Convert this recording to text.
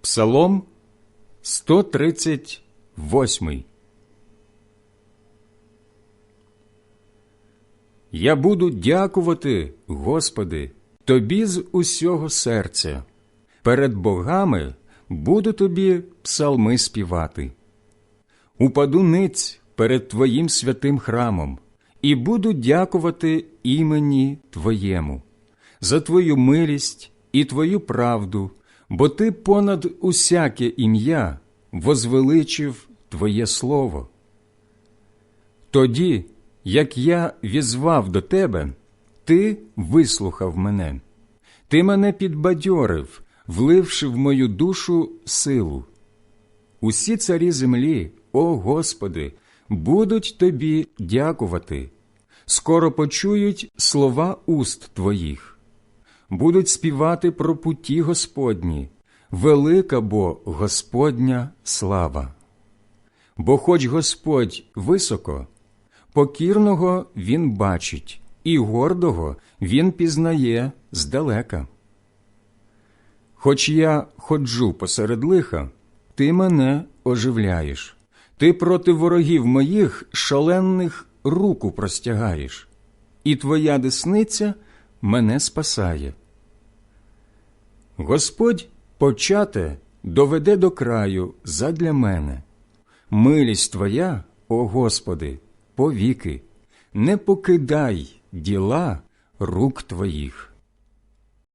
Псалом 138 Я буду дякувати, Господи, Тобі з усього серця. Перед богами буду тобі псалми співати. Упаду ниць перед Твоїм святим храмом і буду дякувати імені Твоєму за Твою милість і Твою правду, бо Ти понад усяке ім'я возвеличив Твоє Слово. Тоді, як я візвав до Тебе, Ти вислухав мене, Ти мене підбадьорив, вливши в мою душу силу. Усі царі землі, о Господи, будуть Тобі дякувати, скоро почують слова уст Твоїх, будуть співати про путі Господні, велика бо Господня слава. Бо хоч Господь високо, покірного Він бачить, і гордого Він пізнає здалека. Хоч я ходжу посеред лиха, ти мене оживляєш, ти проти ворогів моїх шаленних руку простягаєш, і твоя десниця мене спасає. Господь почате доведе до краю задля мене. Милість Твоя, о Господи, повіки, не покидай діла рук Твоїх.